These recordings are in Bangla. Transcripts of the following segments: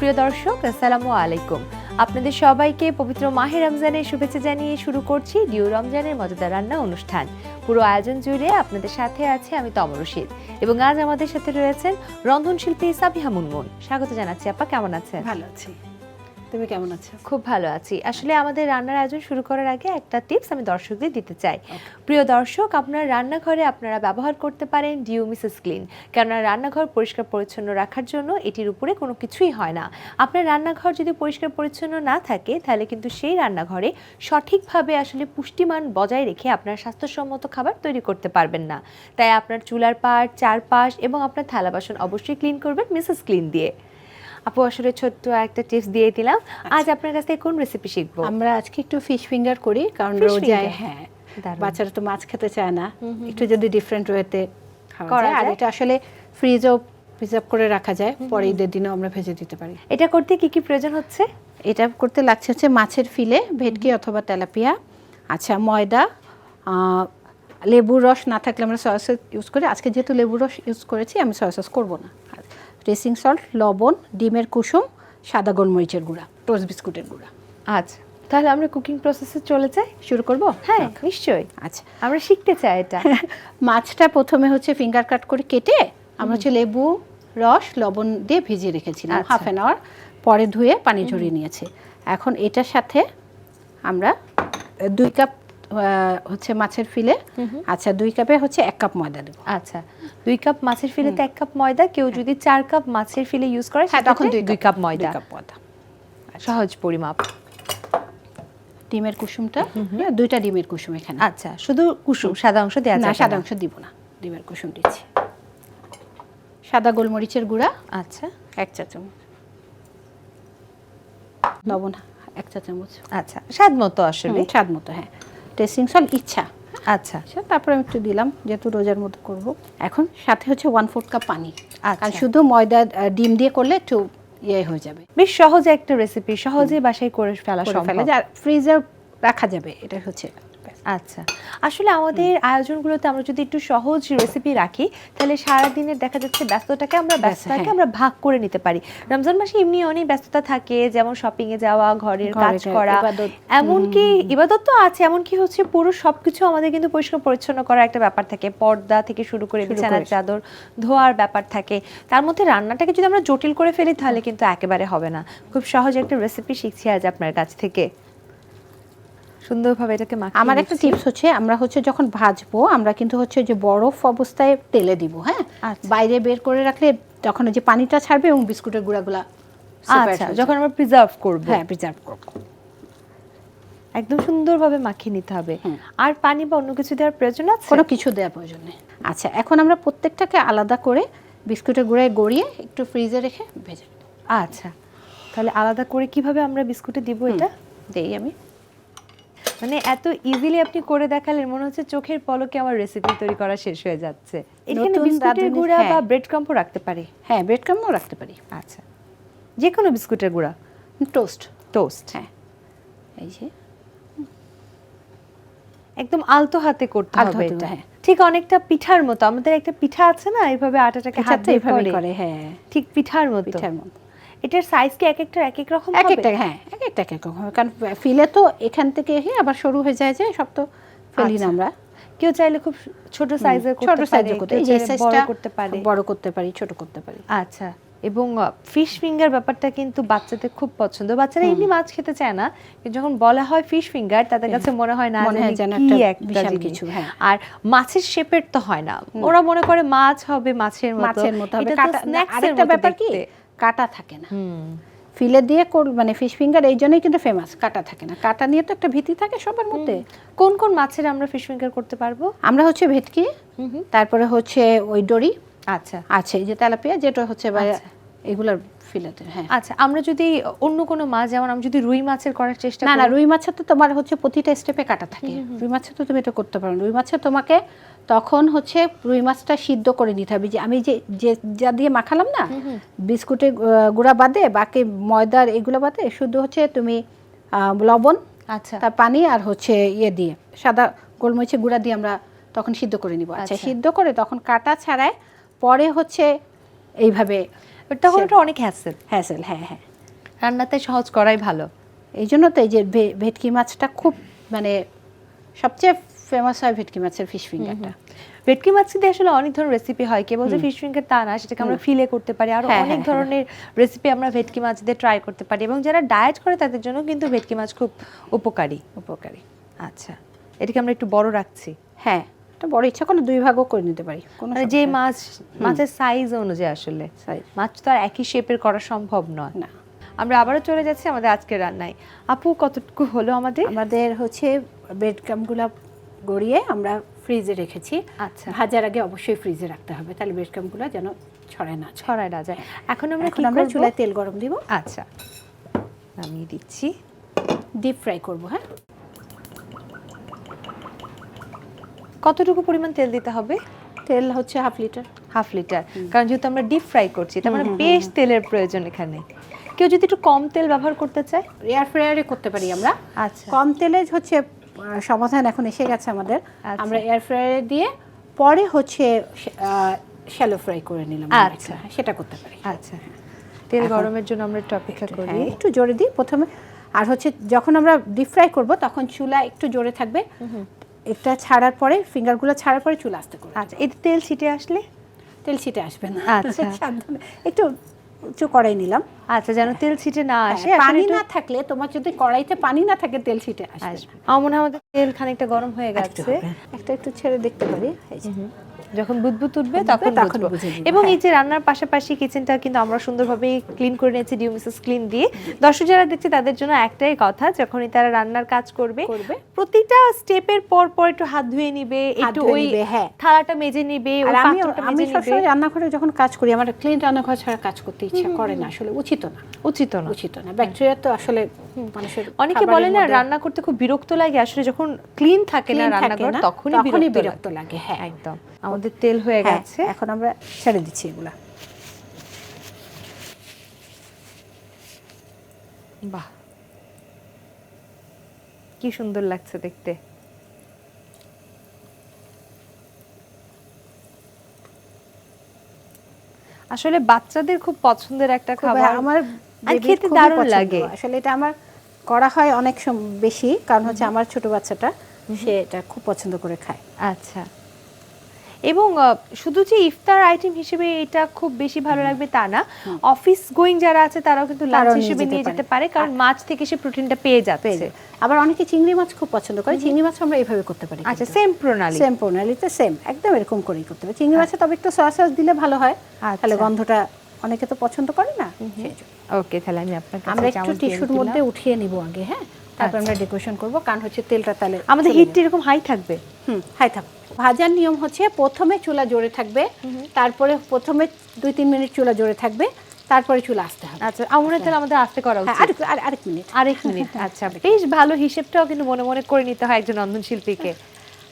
সুপ্রিয় দর্শক, আসসালামু আলাইকুম। আপনাদের সবাইকে পবিত্র মাহে রমজানের শুভেচ্ছা জানিয়ে শুরু করছি ডিউ রমজানের মজাদার রান্না অনুষ্ঠান। পুরো আয়োজন জুড়ে আপনাদের সাথে আছে আমি তমর রশিদ এবং আজ আমাদের সাথে রয়েছেন রন্ধনশিল্পী সাবিহা মুনমুন। স্বাগত জানাচ্ছি আপা, কেমন আছেন? ভালো আছি। তুমি কেমন আছো? খুব ভালো আছি। আসলে আমাদের রান্নার আয়োজন শুরু করার আগে একটা টিপস আমি দর্শকদের দিতে চাই। প্রিয় দর্শক আপনার রান্নাঘরে আপনারা ব্যবহার করতে পারেন ডিউ মিসেস ক্লিন। কেননা রান্নাঘর পরিষ্কার পরিচ্ছন্ন রাখার জন্য এটির উপরে কোনো কিছুই হয় না। আপনার রান্নাঘর যদি পরিষ্কার পরিচ্ছন্ন না থাকে তাহলে কিন্তু সেই রান্নাঘরে সঠিকভাবে আসলে পুষ্টিমান বজায় রেখে আপনার স্বাস্থ্যসম্মত খাবার তৈরি করতে পারবেন না। তাই আপনার চুলার পাট চারপাশ এবং আপনার থালা বাসন অবশ্যই ক্লিন করবেন মিসেস ক্লিন দিয়ে। আপু আসলে ছোট্ট একটা টিপস দিয়ে দিলাম। আজ আপনার কাছ থেকে কোন রেসিপি শিখব? আমরা আজকে একটু ফিশ ফিঙ্গার করি কারণ রোজায় হ্যাঁ বাচ্চারা তো মাছ খেতে চায় না। একটু যদি ডিফারেন্ট ওয়েতে খাওয়া যায়। আর এটা আসলে ফ্রিজেও প্রিজার্ভ করে রাখা যায় পরে ঈদের দিনেও আমরা ভেজে দিতে পারি। এটা করতে কি কি প্রয়োজন হচ্ছে? এটা করতে লাগছে হচ্ছে মাছের ফিলে ভেটকি অথবা তেলাপিয়া। আচ্ছা ময়দা লেবুর রস না থাকলে আমরা সয়া সস ইউজ করি। আজকে যেহেতু লেবুর রস ইউজ করেছি আমি সয়া সস করব না। রেসিং সল্ট লবণ ডিমের কুসুম সাদা গোলমরিচের গুঁড়া টোস্ট বিস্কুটের গুঁড়া। আচ্ছা তাহলে আমরা কুকিং প্রসেসে চলে যাই? শুরু করব? হ্যাঁ নিশ্চয়ই। আচ্ছা আমরা শিখতে চাই এটা। মাছটা প্রথমে হচ্ছে ফিঙ্গার কাট করে কেটে আমরা হচ্ছে লেবু রস লবণ দিয়ে ভিজিয়ে রেখেছিলাম। হাফ অ্যান আওয়ার পরে ধুয়ে পানি ঝরিয়ে নিয়েছি। এখন এটার সাথে আমরা দুই কাপ হচ্ছে মাছের ফিলে। আচ্ছা দুই কাপে হচ্ছে এক কাপ ময়দা দেবো। আচ্ছা দুই কাপ মাছের ফিলেতে এক কাপ ময়দা কেউ যদি চার কাপ মাছের ফিলে ইউজ করে হ্যাঁ তখন দুই কাপ ময়দা। কাপ ময়দা। সহজ পরিমাপ। ডিমের কুসুমটা? হ্যাঁ, দুইটা ডিমের কুসুম এখানে। আচ্ছা শুধু কুসুম সাদা অংশ দেওয়া না সাদা অংশ দিব না ডিমের কুসুম দিচ্ছি। সাদা গোলমরিচের গুঁড়া। আচ্ছা। এক চা চামচ। লবণ এক চা চামচ। আচ্ছা স্বাদ মতো আসলে। স্বাদ মতো হ্যাঁ। টেস্টিং সল ইচ্ছা। আচ্ছা। আচ্ছা তারপরে আমি একটু দিলাম যেহেতু রোজার মতো করব। এখন সাথে হচ্ছে ওয়ান ফোর্থ কাপ পানি। আর শুধু ময়দা ডিম দিয়ে করলে একটু ইয়ে হয়ে যাবে। বেশ সহজে একটা রেসিপি সহজে বাসায় করে ফেলা সম্ভব। ফেলে যা ফ্রিজে রাখা যাবে এটা হচ্ছে। আচ্ছা। আসলে আমাদের আয়োজনগুলোতে আমরা যদি একটু সহজ রেসিপি রাখি তাহলে সারা দিনের দেখা যাচ্ছে ব্যস্ততাকে আমরা ব্যস্ততাকে হ্যাঁ। আমরা ভাগ করে নিতে পারি। রমজান মাসে এমনি অনেক ব্যস্ততা থাকে যেমন শপিং এ যাওয়া ঘরের কাজ করা। এমনকি ইবাদত তো আছে এমনকি হচ্ছে পুরো সবকিছু আমাদের কিন্তু পরিষ্কার পরিচ্ছন্ন করার একটা ব্যাপার থাকে। পর্দা থেকে শুরু করে বিছানার চাদর ধোয়ার ব্যাপার থাকে। তার মধ্যে রান্নাটাকে যদি আমরা জটিল করে ফেলি তাহলে কিন্তু একেবারে হবে না। খুব সহজ একটা রেসিপি শিখছি আজ আপনার কাছ থেকে। সুন্দরভাবে এটাকে মাখিয়ে আমার একটা টিপস হচ্ছে আমরা হচ্ছে যখন ভাজবো আমরা কিন্তু হচ্ছে যে বরফ অবস্থায় তেলে দিব হ্যাঁ? আচ্ছা। বাইরে বের করে রাখলে তখন যে পানিটা ছাড়বে এবং বিস্কুটের গুঁড়াগুলা আচ্ছা যখন আমরা প্রিজার্ভ করব। হ্যাঁ প্রিজার্ভ করব। একদম সুন্দরভাবে মাখিয়ে নিতে হবে। আর পানি বা অন্য কিছু দেওয়ার প্রয়োজন আছে? কোনো কিছু দেওয়ার প্রয়োজন নেই। আচ্ছা এখন আমরা প্রত্যেকটাকে আলাদা করে বিস্কুটের গুঁড়ায় গড়িয়ে একটু ফ্রিজে রেখে ভেজে আচ্ছা তাহলে আলাদা করে কীভাবে আমরা বিস্কুটে দিব এটা? দেই আমি। মানে এত ইজিলি আপনি করে দেখালেন মনে হচ্ছে চোখের পলকে আমার রেসিপি তৈরি করা শেষ হয়ে যাচ্ছে। এখানে বিস্কুটের গুঁড়া বা হ্যাঁ। ব্রেড ক্রাম্পও রাখতে পারি। হ্যাঁ ব্রেড ক্রামও রাখতে পারি। আচ্ছা। যে কোনো বিস্কুটের গুঁড়া। টোস্ট টোস্ট হ্যাঁ। এই যে। একদম আলতো হাতে করতে হবে এটা। হ্যাঁ। ঠিক অনেকটা পিঠার মতো। আমাদের একটা পিঠা আছে না এইভাবে আটাটাকে হাত দিয়ে এইভাবে করে। করে হ্যাঁ। ঠিক পিঠার মতো। পিঠার মতো। এটার সাইজ কি এক একটা এক এক রকম এক একটা হ্যাঁ এক এক রকম হবে। কারণ ফিলে তো এখান থেকে হে আবার শুরু হয়ে যায় যে সব তো ফেলি না আচ্ছা। আমরা। কেউ চাইলে খুব ছোট সাইজের ছোট পারে সাইজে করতে এই সাইজটা করতে পারে। বড় করতে পারি ছোট করতে পারি। আচ্ছা এবং ফিশ ফিঙ্গার ব্যাপারটা কিন্তু বাচ্চাদের খুব পছন্দ। বাচ্চারা এমনি মাছ খেতে চায় না কিন্তু যখন বলা হয় ফিশ ফিঙ্গার তাদের কাছে মনে হয় না কি একটা কিছু, হ্যাঁ। আর মাছের শেপের তো হয় না। ওরা মনে করে মাছ হবে মাছের মতো। মাছের মতো হবে কাটা ব্যাপার কি। কাটা থাকে না। ফিলে দিয়ে মানে ফিশ ফিঙ্গার এই জন্যই কিন্তু ফেমাস কাটা থাকে না। কাটা নিয়ে তো একটা ভীতি থাকে সবার মধ্যে। কোন কোন মাছের আমরা ফিশ ফিঙ্গার করতে পারব? আমরা হচ্ছে ভেটকি। তারপরে হচ্ছে ওই ডরি আচ্ছা। আছে এই যে তেলাপিয়া যেটা হচ্ছে। এগুলোর ফিলেতে হ্যাঁ। আচ্ছা আমরা যদি অন্য কোনো মাছ যেমন আমি যদি রুই মাছের করার চেষ্টা না না রুই মাছের তো তোমার হচ্ছে প্রতিটা স্টেপে কাটা থাকে। রুই মাছে তো তুমি এটা করতে পারো না। রুই মাছে তোমাকে তখন হচ্ছে রুই মাছটা সিদ্ধ করে নিতে হবে। যে আমি যে যে যা দিয়ে মাখালাম না বিস্কুটের গুঁড়া বাদে বাকি ময়দার এগুলো বাদে শুধু হচ্ছে তুমি লবণ আচ্ছা। তার পানি আর হচ্ছে ইয়ে দিয়ে সাদা গোলমরিচের গুঁড়া দিয়ে আমরা তখন সিদ্ধ করে নিব। আচ্ছা আচ্ছা। সিদ্ধ করে তখন কাটা ছাড়ায় পরে হচ্ছে এইভাবে তখন ওটা অনেক হ্যাসেল হ্যাসেল হ্যাঁ হ্যাঁ। রান্নাতে সহজ করাই ভালো। এই জন্য তো এই যে ভে- ভেটকি মাছটা খুব মানে সবচেয়ে ফেমাস হয় ভেটকি মাছের ফিশ ফিঙ্গারটা ভেটকি মাছ দিয়ে আসলে অনেক ধরনের রেসিপি হয়। কেবল যে ফিশ ফিঙ্গার তা না সেটাকে আমরা ফিলে করতে পারি। আরও হ্যাঁ, অনেক হ্যাঁ, ধরনের রেসিপি আমরা ভেটকি মাছ দিয়ে ট্রাই করতে পারি। এবং যারা ডায়েট করে তাদের জন্য কিন্তু ভেটকি মাছ খুব উপকারী। উপকারী। আচ্ছা এটাকে আমরা একটু বড় রাখছি। হ্যাঁ। এটা বড় ইচ্ছা করলে দুই ভাগও করে নিতে পারি কোনো মানে যে মাছ মাছের সাইজ অনুযায়ী আসলে। মাছ তো আর একই শেপের করা সম্ভব নয়। না। আমরা আবারও চলে যাচ্ছি আমাদের আজকের রান্নায়। আপু কতটুকু হলো আমাদের? আমাদের হচ্ছে ব্রেড ক্রামগুলো গড়িয়ে আমরা ফ্রিজে রেখেছি। আচ্ছা। ভাজার আগে অবশ্যই ফ্রিজে রাখতে হবে। তাহলে ব্রেড ক্রামগুলো যেন ছড়ায় না ছড়ায় না যায়। এখন আমরা এখন আমরা চুলায় তেল গরম দিব। আচ্ছা। নামিয়ে দিচ্ছি। ডিপ ফ্রাই করব হ্যাঁ? কতটুকু পরিমাণ তেল দিতে হবে? তেল হচ্ছে হাফ লিটার। Half litre. কারণ যেহেতু আমরা ডিপ ফ্রাই করছি তার মানে বেশ তেলের প্রয়োজন এখানে। কেউ যদি একটু কম তেল ব্যবহার করতে চায়? এয়ার ফ্রায়ারে করতে পারি আমরা। আচ্ছা। কম তেলে হচ্ছে সমাধান এখন এসে গেছে আমাদের। আচ্ছা। আমরা এয়ার ফ্রায়ারে দিয়ে পরে হচ্ছে শ্যালো ফ্রাই করে নিলাম আচ্ছা। সেটা করতে পারি। আচ্ছা। তেল গরমের জন্য আমরা একটু অপেক্ষা করি। হ্যাঁ একটু জোরে দিই প্রথমে। আর হচ্ছে যখন আমরা ডিপ ফ্রাই করব তখন চুলা একটু জোরে থাকবে। এটা ছাড়ার পরে ফিঙ্গারগুলো ছাড়ার পরে চুল আসতে করবে আচ্ছা এতে তেল ছিটে আসলে? তেল ছিটে আসবে না। আচ্ছা। সাবধানে। একটু উঁচু কড়াই নিলাম। আচ্ছা যেন তেল ছিটে না আসে। হ্যাঁ, পানি না থাকলে তোমার যদি কড়াইতে পানি না থাকে তেল ছিটে আসবে আমার মনে হয় আমাদের তেল খানিকটা গরম হয়ে গেছে। একটা একটু ছেড়ে দেখতে পারি। এই। যখন বুদবুদ উঠবে তখন তখন এবং এই হ্যাঁ। যে রান্নার পাশাপাশি কিচেনটা কিন্তু আমরা সুন্দরভাবে ক্লিন করে নিয়েছি ডিউ মিসেস ক্লিন দিয়ে। দর্শক যারা দেখছে তাদের জন্য একটাই কথা যখনই তারা রান্নার কাজ করবে করবে। প্রতিটা স্টেপের পর পর একটু হাত ধুয়ে নিবে একটু ওই হ্যাঁ। থালাটা মেজে নিবে আমি আমি সবসময় রান্নাঘরে যখন কাজ করি আমার ক্লিন রান্নাঘর ছাড়া কাজ করতে ইচ্ছা করে না আসলে উচিত না। উচিত না। উচিত না। ব্যাকটেরিয়া তো আসলে মানুষের অনেকে বলে না রান্না করতে খুব বিরক্ত লাগে আসলে যখন ক্লিন থাকে না রান্নাঘর তখনই বিরক্ত লাগে হ্যাঁ। একদম। আমাদের তেল হয়ে হ্যাঁ, গেছে। এখন আমরা ছেড়ে দিচ্ছি এগুলা। বাহ। কি সুন্দর লাগছে দেখতে। আসলে বাচ্চাদের খুব পছন্দের একটা খাবার। আমার আর খেতে দারুণ লাগে। আসলে এটা আমার করা হয় অনেক বেশি কারণ হচ্ছে আমার ছোট বাচ্চাটা সে এটা খুব পছন্দ করে খায়। আচ্ছা। এবং শুধু যে ইফতার আইটেম হিসেবে এটা খুব বেশি ভালো লাগবে তা না অফিস গোয়িং যারা আছে তারাও কিন্তু লাঞ্চ হিসেবে নিয়ে যেতে পারে। কারণ মাছ থেকে সে প্রোটিনটা পেয়ে যাচ্ছে। আবার অনেকে চিংড়ি মাছ খুব পছন্দ করে চিংড়ি মাছ আমরা এইভাবে করতে পারি আচ্ছা সেম প্রণালী। সেম প্রণালীতে সেম একদম এরকম করেই করতে পারি। চিংড়ি মাছে তবে একটু সয়া সস দিলে ভালো হয় আচ্ছা। তাহলে গন্ধটা অনেকে তো পছন্দ করে না ওকে তাহলে আমি আপনার কাছে আমরা একটু টিস্যুর মধ্যে উঠিয়ে নিব আগে হ্যাঁ? তারপর আমরা ডেকোরেশন করব। কারণ হচ্ছে তেলটা তাহলে আমাদের হিটটা এরকম হাই থাকবে। হুম হাই থাক ভাজার নিয়ম হচ্ছে প্রথমে চুলা জোরে থাকবে তারপরে প্রথমে দুই তিন মিনিট চুলা জোরে থাকবে তারপরে চুলা আসতে হবে। আচ্ছা আমার তাহলে আমাদের আস্তে করা হ্যাঁ উচিত। আরেক আর- আরেক মিনিট। আরেক মিনিট আচ্ছা বেশ ভালো হিসেবটাও কিন্তু মনে মনে করে নিতে হয় একজন রন্ধন শিল্পীকে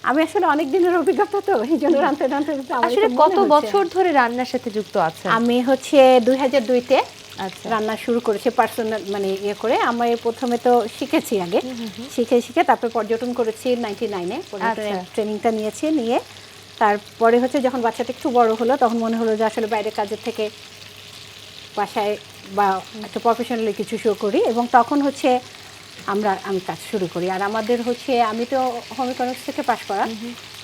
আমি আসলে অনেক দিনের অভিজ্ঞতা তো এই জন্য রাঁধতে রাঁধতে আসলে কত বছর ধরে রান্নার সাথে যুক্ত আছেন? আমি হচ্ছে দুই হাজার দুইতে আচ্ছা রান্না শুরু করেছে পার্সোনাল মানে ইয়ে করে। আমি প্রথমে তো শিখেছি আগে। শিখে শিখে তারপরে পর্যটন করেছি নাইনটি নাইনে পর্যটনের আচ্ছা। ট্রেনিংটা নিয়েছি নিয়ে তারপরে হচ্ছে যখন বাচ্চাটা একটু বড় হলো তখন মনে হলো যে আসলে বাইরের কাজের থেকে বাসায় বা একটা প্রফেশনালি কিছু শো করি। এবং তখন হচ্ছে আমরা আমি কাজ শুরু করি। আর আমাদের হচ্ছে আমি তো হোম ইকোনমিক্স থেকে পাশ করা।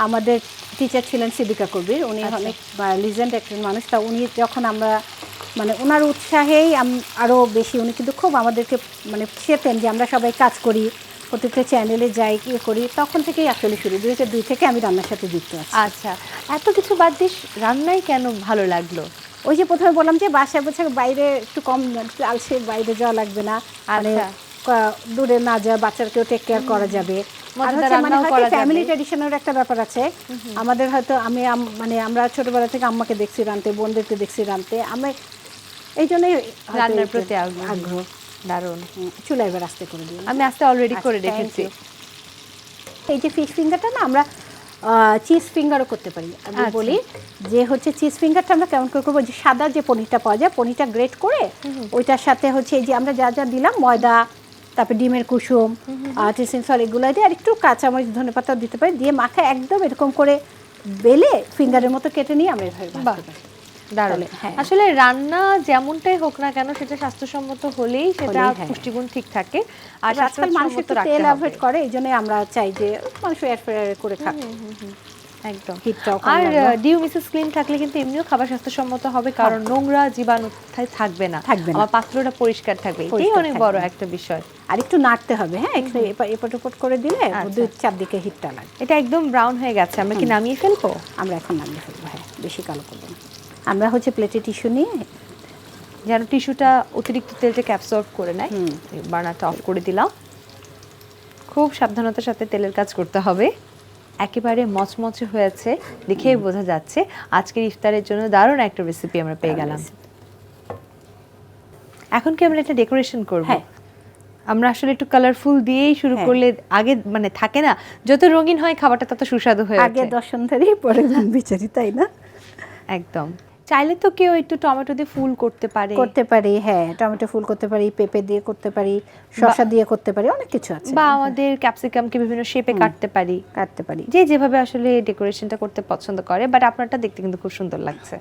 আমাদের টিচার ছিলেন সিবিকা কবির। উনি অনেক লিজেন্ড একজন মানুষ। তা উনি যখন আমরা মানে ওনার উৎসাহেই আম- আরও বেশি। উনি কিন্তু খুব আমাদেরকে মানে চেতেন যে আমরা সবাই কাজ করি প্রত্যেকটা চ্যানেলে যাই ইয়ে করি। তখন থেকেই আসলে শুরু। দুই হাজার দুই থেকে আমি রান্নার সাথে যুক্ত আছি। আচ্ছা এত কিছু বাদ দিয়ে রান্নাই কেন ভালো লাগল? ওই যে প্রথমে বললাম যে বাসায় বসে বাইরে একটু কম আলসে বাইরে যাওয়া লাগবে না। মানে আচ্ছা। দূরে না যায় বাচ্চাকেও টেক কেয়ার করা যাবে। মানে ফ্যামিলি যাবে। ট্রেডিশনের একটা ব্যাপার আছে। আমাদের হয়তো আমি মানে আমরা ছোটবেলা থেকে আম্মাকে দেখছি রানতে বোনদেরকে দেখছি রানতে আমি এই জন্যই রান্নার প্রতি আগ্রহ। দারুণ। চুলা এবার আসতে করে দিই আমি আজকে অলরেডি করে আচ্ছা, রেখেছি। এই যে ফিশ ফিঙ্গারটা না আমরা চিজ ফিঙ্গারও করতে পারি। আমি আচ্ছা। বলি যে হচ্ছে চিজ ফিঙ্গারটা আমরা কেমন করে করব? যে সাদা যে পনিরটা পাওয়া যায় পনিরটা গ্রেট করে ওইটার সাথে হচ্ছে এই যে আমরা যা যা দিলাম ময়দা তারপরে ডিমের কুসুম টিসিন সল এগুলো দিয়ে আর একটু কাঁচামরিচ ধনে পাতা দিতে পারি। দিয়ে মাখা একদম এরকম করে বেলে ফিঙ্গারের মতো কেটে নিয়ে আমরা এভাবে দারুণ। হ্যাঁ। আসলে রান্না যেমনটাই হোক না কেন সেটা স্বাস্থ্যসম্মত হলেই সেটা হ্যাঁ। পুষ্টিগুণ ঠিক থাকে। আর আজকাল মানুষ একটু তেল অ্যাভয়েড করে এই জন্য আমরা চাই যে মানুষ এয়ার ফ্রায়ারে করে খাক। একদম। আর ডিউ মিসেস ক্লিন থাকলে কিন্তু এমনিও খাবার স্বাস্থ্যসম্মত হবে কারণ নোংরা জীবাণু থাকবে না। আমার পাত্রটা পরিষ্কার থাকবে। এটাই অনেক বড় একটা বিষয়। আর একটু নাড়তে হবে হ্যাঁ এপট ওপট করে দিলে আচ্ছা। দুই চারদিকে হিটটা লাগবে এটা একদম ব্রাউন হয়ে গেছে। আমরা কি নামিয়ে ফেলব? আমরা এখন নামিয়ে ফেলব হ্যাঁ বেশি কালো করব না। আমরা হচ্ছে প্লেটে টিস্যু নিয়ে যেন টিস্যুটা অতিরিক্ত তেলটাকে অ্যাবসর্ব করে নেয়। বার্নারটা অফ করে দিলাম। খুব সাবধানতার সাথে তেলের কাজ করতে হবে। একেবারে মচমচে হয়েছে দেখেই বোঝা যাচ্ছে। আজকের ইফতারের জন্য দারুণ একটা রেসিপি আমরা পেয়ে গেলাম। এখন কি আমরা এটা ডেকোরেশন করব? হ্যাঁ। আমরা আসলে একটু কালারফুল দিয়েই শুরু হ্যাঁ। করলে আগে মানে থাকে না যত রঙিন হয় খাবারটা তত সুস্বাদু হয়ে আগে দর্শন ধরি পরে বিচারি তাই না? একদম। চাইলে তো কেউ একটু টমেটো দিয়ে ফুল করতে পারে। করতে পারি হ্যাঁ টমেটো ফুল করতে পারি পেঁপে দিয়ে করতে পারি শসা দিয়ে করতে পারি অনেক কিছু আছে। বা আমাদের ক্যাপসিকামকে বিভিন্ন শেপে কাটতে পারি। কাটতে পারি। যে যেভাবে আসলে ডেকোরেশনটা করতে পছন্দ করে বাট আপনারটা দেখতে কিন্তু খুব সুন্দর লাগছে।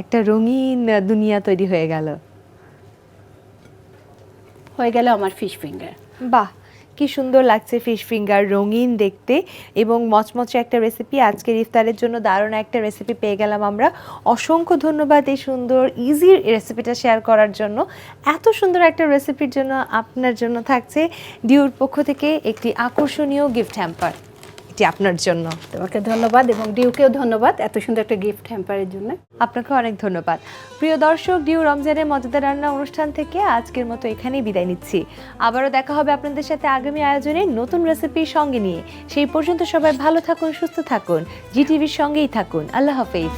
একটা রঙিন দুনিয়া তৈরি হয়ে গেল। হয়ে গেল আমার ফিশ ফিঙ্গার বাহ কি সুন্দর লাগছে ফিশ ফিঙ্গার রঙিন দেখতে এবং মচমচে একটা রেসিপি আজকের ইফতারের জন্য দারুণ একটা রেসিপি পেয়ে গেলাম আমরা। অসংখ্য ধন্যবাদ এই সুন্দর ইজি রেসিপিটা শেয়ার করার জন্য। এত সুন্দর একটা রেসিপির জন্য আপনার জন্য থাকছে। ডিউর পক্ষ থেকে একটি আকর্ষণীয় গিফট হ্যাম্পার এটি আপনার জন্য। তোমাকে ধন্যবাদ এবং ডিউকেও ধন্যবাদ এত সুন্দর একটা গিফট হ্যাম্পারের জন্য। আপনাকে অনেক ধন্যবাদ। প্রিয় দর্শক ডিউ রমজানের মজাদার রান্না অনুষ্ঠান থেকে আজকের মতো এখানেই বিদায় নিচ্ছি। আবারও দেখা হবে আপনাদের সাথে আগামী আয়োজনে নতুন রেসিপির সঙ্গে নিয়ে। সেই পর্যন্ত সবাই ভালো থাকুন সুস্থ থাকুন। জিটিভির সঙ্গেই থাকুন। আল্লাহ হাফেজ।